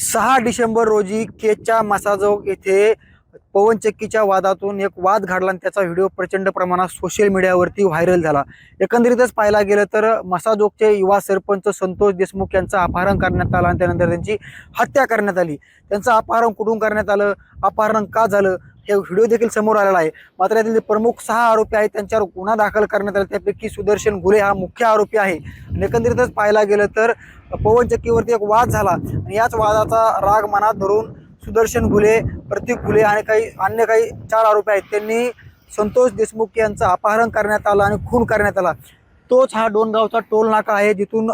सहा डिसेंबर रोजी केच्या मसाजोग येथे पवनचक्कीच्या वादातून एक वाद घडला आणि त्याचा व्हिडिओ प्रचंड प्रमाणात सोशल मीडियावरती व्हायरल झाला. एकंदरीतच पाहायला गेलं तर मसाजोगचे युवा सरपंच संतोष देशमुख यांचं अपहरण करण्यात आलं आणि त्यानंतर त्यांची हत्या करण्यात आली. त्यांचं अपहरण कुठून करण्यात आलं? अपहरण का झालं? हे व्हिडिओ देखील समोर आलेला आहे. मात्र यातील जे प्रमुख सहा आरोपी आहेत त्यांच्यावर गुन्हा दाखल करण्यात आला. त्यापैकी सुदर्शन घुले हा मुख्य आरोपी आहे. आणि एकंदरीतच पाहायला गेलं तर पवन चक्कीवरती एक वाद झाला. आणि याच वादाचा राग मनात धरून सुदर्शन घुले प्रतीक घुले आणि काही अन्य काही चार आरोपी आहेत. त्यांनी संतोष देशमुख यांचं अपहरण करण्यात आलं आणि खून करण्यात आला. तोच हा डोनगावचा टोल नाका आहे जिथून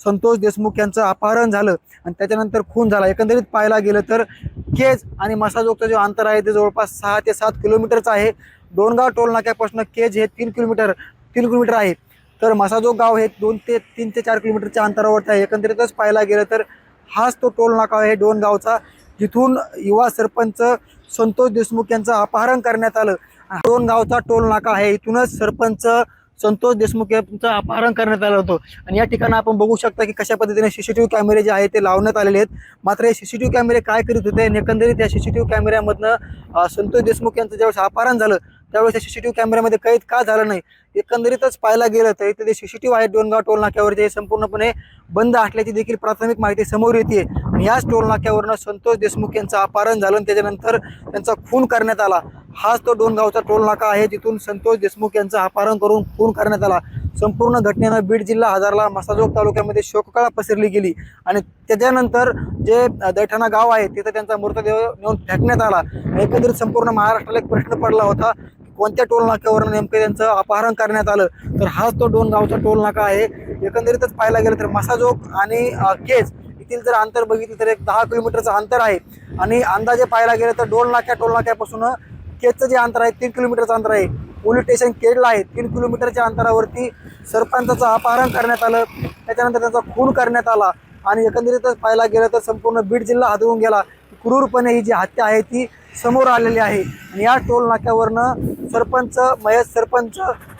संतोष देशमुख यांचं अपहरण झालं आणि त्याच्यानंतर खून झाला. एकंदरीत पाहायला गेलं तर केज आणि मसाजोगचं जे अंतर आहे ते जवळपास सहा ते सात किलोमीटरचं आहे. दोनगाव टोल नाक्यापासून केज हे तीन किलोमीटर तीन किलोमीटर आहे. तर मसाजोग गाव हे दोन ते तीन ते चार किलोमीटरच्या अंतरावरती आहे. एकंदरीतच पाहायला गेलं तर हाच तो टोल नाका आहे डोन गावचा. जिथून युवा सरपंच संतोष देशमुख यांचं अपहरण करण्यात आलं. डोन गावचा टोल नाका आहे. इथूनच सरपंच संतोष देशमुख यांचं अपहरण करण्यात आलं होतं. आणि या ठिकाणी आपण बघू शकता की कशा पद्धतीने सीसीटीव्ही कॅमेरे जे आहेत ते लावण्यात आलेले आहेत. मात्र हे सीसीटीव्ही कॅमेरे काय करीत होते? आणि एकंदरीत या सीसीटीव्ही कॅमेऱ्यामधनं संतोष देशमुख यांचं ज्यावेळेस अपहरण झालं त्यावेळेस त्या सीसीटीव्ही कॅमेऱ्यामध्ये कैद का झालं नाही? एकंदरीतच पाहायला गेलं तर इथे जे सीसीटीव्ही आहेत डोनगाव टोल नाक्यावरचे हे संपूर्णपणे बंद असल्याची देखील प्राथमिक माहिती समोर येते. आणि याच टोल नाक्यावरनं संतोष देशमुख यांचं अपहरण झालं आणि त्याच्यानंतर त्यांचा खून करण्यात आला. हाच तो डोनगावचा टोल नाका आहे. जिथून संतोष देशमुख यांचं अपहरण करून खून करण्यात आला. संपूर्ण घटनेनं बीड जिल्हा हजारला मसाजोग तालुक्यामध्ये शोककळा पसरली गेली. आणि त्याच्यानंतर जे दैठाणा गाव आहे तिथं त्यांचा मृतदेह नेऊन फेकण्यात आला. एकंदरीत संपूर्ण महाराष्ट्राला एक प्रश्न पडला होता कोणत्या टोल नाक्यावरून नेमकं त्यांचं अपहरण करण्यात आलं? तर हाच तो डोन गावचा टोल नाका आहे. एकंदरीतच पाहायला गेलं तर मसाजोग आणि केज येथील जर अंतर बघितलं तर एक दहा किलोमीटरचं अंतर आहे. आणि अंदाजे पाहायला गेलं तर डोल नाक्या टोल नाक्यापासून केजचं जे अंतर आहे तीन किलोमीटरचं अंतर आहे. पोलीस स्टेशन केडला आहे. तीन किलोमीटरच्या अंतरावरती सरपंचाचं अपहरण करण्यात आलं. त्याच्यानंतर त्यांचा खून करण्यात आला. आणि एकंदरीतच पाहायला गेलं तर संपूर्ण बीड जिल्हा हादरून गेला. क्रूरपणे ही जी हत्या आहे ती समोर आलेली आहे. आणि या टोल नाक्यावरनं सरपंच महेश सरपंच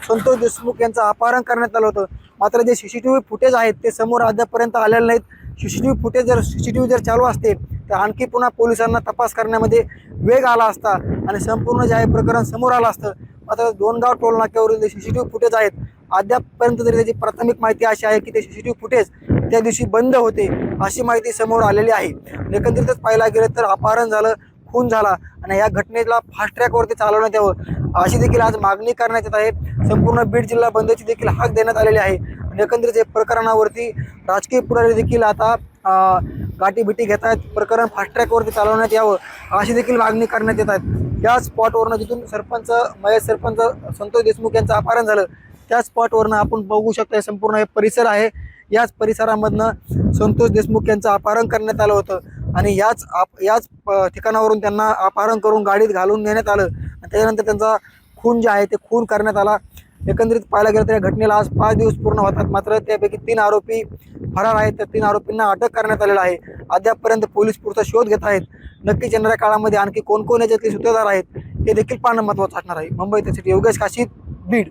संतोष देशमुख यांचं अपहरण करण्यात आलं होतं. मात्र जे C C T V footage आहेत ते समोर अद्यापर्यंत आलेले नाहीत. C C T V footage जर सी सी टी व्ही जर चालू असते तर आणखी पुन्हा पोलिसांना तपास करण्यामध्ये वेग आला असता आणि संपूर्ण जे आहे प्रकरण समोर आलं असतं. आता दोनगाव टोल नाक्यावरील जे C C T V footage आहेत अद्यापपर्यंत तरी त्याची प्राथमिक माहिती अशी आहे की ते C C T V footage त्या दिवशी बंद होते अशी माहिती समोर आलेली आहे. एकंदरीतच पाहायला गेलं तर अपहरण झालं खून झाला आणि या घटनेला फास्ट ट्रॅकवरती चालवण्यात यावं अशी देखील आज मागणी करण्यात येत आहे. संपूर्ण बीड जिल्हा बंदची देखील हाक देण्यात आलेली आहे. आणि एकंदरीत या प्रकरणावरती राजकीय पुढारी देखील आता गाठी गाठीभिटी घेत आहेत. प्रकरण फास्ट ट्रॅकवरती चालवण्यात यावं अशी देखील मागणी करण्यात येत आहेत त्या स्पॉटवरनं जिथून सरपंच महेश सरपंच संतोष देशमुख यांचं अपहरण झालं त्या स्पॉटवरनं आपण बघू शकता हे संपूर्ण हे परिसर आहे. याच परिसरामधनं संतोष देशमुख यांचं अपहरण करण्यात आलं होतं आणि याच आप याच ठिकाणावरून त्यांना अपहरण करून गाडीत घालून नेण्यात आलं. आणि त्याच्यानंतर त्यांचा खून जे आहे ते खून करण्यात आला. एकंदरीत पाहायला गेलं तर या घटनेला आज पाच दिवस पूर्ण होतात. मात्र त्यापैकी तीन आरोपी फरार आहेत. तर तीन आरोपींना अटक करण्यात आलेला आहे. अद्यापपर्यंत पोलीस पुढचा शोध घेत आहेत. नक्कीच येणाऱ्या काळामध्ये आणखी कोण कोण याच्यातले सूत्रधार आहेत हे देखील पाहणं महत्त्वाचं असणार आहे. मुंबई त्यासाठी योगेश काशीद बीड.